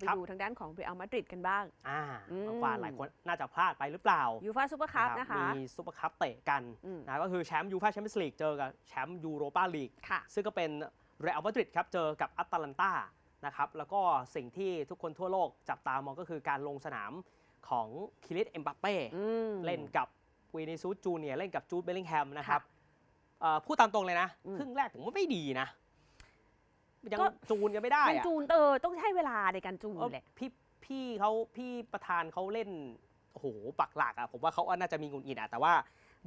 ไปครับดูทางด้านของเรอัลมาดริดกันบ้างอ่าอืมเมื่อวานหลายคนน่าจะพลาดไปหรือเปล่ายูฟาซูเปอร์คัพรับนะคะ มีซุปเปอร์คัพเตะกันอืมนะก็คือแชมป์ยูฟ่าแชมเปี้ยนส์ลีกเจอกับแชมป์ยูโรปาลีกค่ะซึ่งก็เป็นเรอัลมาดริดครับเจอกับอัตแลนตานะครับแล้วก็สิ่งที่ทุกคนทั่วโลกจับตามองก็คือการลงสนามของคิริสเอ็มบัปเป้อืมเล่นกับวีนิซูสจูเนียร์เล่นกับจูดเบลลิงแฮมนะครับค่ะเอ่อพูดตามตรงเลยนะอืมครึ่งแรกผมว่าไม่ดีนะ ยังก็ จูนกันไม่ได้มันอะจูนเออต้องให้เวลาในการจูนเออแหละ พี่พี่เขาพี่ประธานเขาเล่นโอ้โหปักหลักอะผมว่าเขาน่าจะมีหงุดหงิดอะแต่ว่า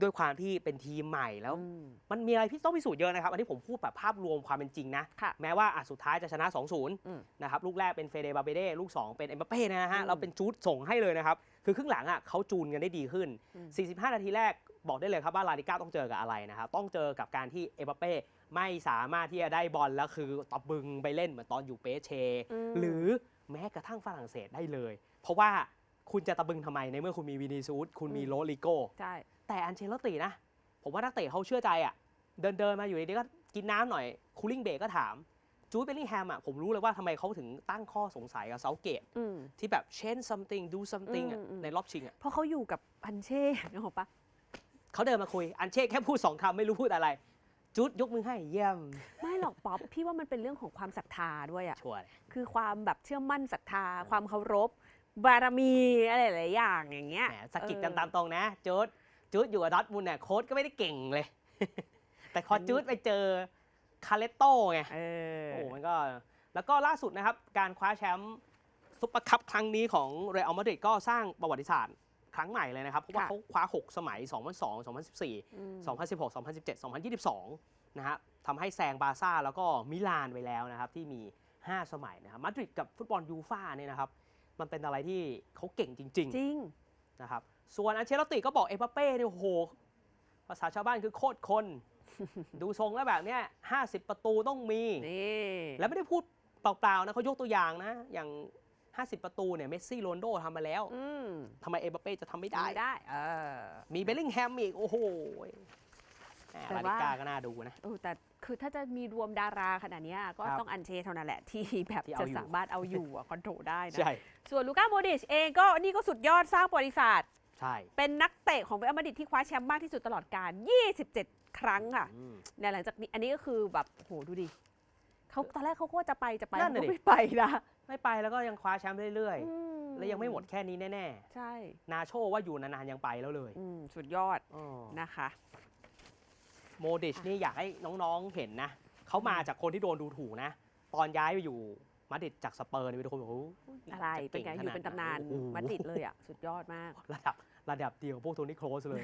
ด้วยความที่เป็นทีมใหม่แล้วอืมมันมีอะไรที่ต้องพิสูจน์เยอะนะครับ อันนี้ผมพูดแบบภาพรวมความเป็นจริงนะ ค่ะแม้ว่าอะสุดท้ายจะชนะ อืม2-0 นะครับ ลูกแรกเป็นเฟเดบาเบเด้ลูก 2 เป็นเอ็มบัปเป้นะฮะอืมเราเป็นจูดส่งให้เลยนะครับ คือครึ่งหลังอะเขาจูนกันได้ดีขึ้น อืม 45 นาทีแรก บอกได้เลยครับว่าลาลิก้าต้องเจอกับอะไรนะครับ ต้องเจอกับการที่เอ็มบัปเป้ไม่สามารถที่จะได้บอลแล้วคือตบบึงไปเล่นเหมือนตอนอยู่เปเชมหรือแม้กระทั่งฝรั่งเศสได้เลย เพราะว่าคุณจะตะบึงทำไมในเมื่อคุณมีวินิซูสคุณมีอืมโรลิโกใช่แต่อันเชลตินะ ผมว่านักเตะเขาเชื่อใจอะ เดินเดินๆมาอยู่ดีๆก็กินน้ำหน่อยคูลิ่งเบรกก็ถามจูดเบลลิงแฮมอะผมรู้เลยว่าทำไมเขาถึงตั้งข้อสงสัยกับเซาเกตอืมที่แบบ change something do something อะอืมอืมในรอบชิงอะเพราะเขาอยู่กับอันเช่นึกออกปะ เขาเดินมาคุย อันเช่แค่พูดสองคำไม่รู้พูดอะไรจูดยกมือให้เยี่ยม ไม่หรอกป๊อปพี่ว่ามันเป็นเรื่องของความศรัทธาด้วยอะชัวร์เลยคือความแบบเชื่อมั่นศรัทธา ความเคารพ บารมีอะไรหลายๆอย่างอย่างเงี้ยแหมสะกิดเออกันตามตรงนะจูดจูดอยู่กับดอร์ทมุนด์เนี่ยโค้ชก็ไม่ได้เก่งเลย แต่พออนนี้จูดไปเจอคาเลโตไง เออ โอ้มันก็แล้วก็ล่าสุดนะครับ การคว้าแชมป์ซุปเปอร์คัพครั้งนี้ของเรอัลมาดริดก็สร้างประวัติศาสตร์ ครั้งใหม่เลยนะครับ เพราะว่าค่ะเขาคว้า 6 สมัย 2002 2014อืม2016 2017 2022 นะฮะทำให้แซงบาร์ซ่าแล้วก็มิลานไปแล้วนะครับ ที่มี 5 สมัยนะครับมาดริดกับฟุตบอลยูฟ่าเนี่ยนะครับ มันเป็นอะไรที่เขาเก่งจริงจริงๆนะครับ ส่วนอันเชลติก็บอกเอ็มบัปเป้เนี่ยโอ้โห ภาษาชาวบ้านคือโคตรคน ดูทรงแล้วแบบเนี้ย50 ประตูต้องมีนี่แล้วไม่ได้พูดเปล่าๆนะเขายกตัวอย่างนะ อย่าง 50 ประตูเนี่ยเมสซี่โรนลโดทำมาแล้วอืมทำไมเอ็มบัปเป้จะทำไม่ได้ไม่ได้เออมีเบลลิงแฮมอีก โอ้โหแหมแต่ลาว่าดิกาก็น่าดูนะเออแต่คือถ้าจะมีรวมดาราขนาดเนี้ยก็ครับต้องอันเชเท่านั้นแหละ ที่แบบที่เอาจะอยู่สามารถเอาอยู่อะคอนโทรลได้นะใช่ส่วนลูก้าโมดริชเองก็นี่ก็สุดยอดสร้างประวัติศาสตร์ใช่เป็นนักเตะของเรอัลมาดริดที่คว้าแชมป์มากที่สุดตลอดกาล27 ครั้งค่ะอืมเนี่ยหลังจากนี้อันนี้ก็คือแบบโหดูดิ เขาตอนแรกเขาก็จะไปจะไปนั่นเขาน่ะก็ดิไม่ไปนะไม่ไปแล้วก็ยังคว้าแชมป์เรื่อยอืๆ แล้วยังไม่หมดแค่นี้แน่ใช่ๆ นาโชว่าอยู่นานๆยังไปแล้วเลยอืมสุดยอดอ๋อนะคะ โมดิชนี่อยากให้น้องๆเห็นนะ เขามาจากคนที่โดนดูถูกนะ ตอนย้ายไปอยู่มาดริดจากสเปอร์เนี่ยมีคนบอกโอ้โหอะไรจะเป็นไงก่อยู่เป็นตำนานโอ้โหมาดริดเลยอะ สุดยอดมาก ระดับระดับเดียวพวกโทนี่โครสเลย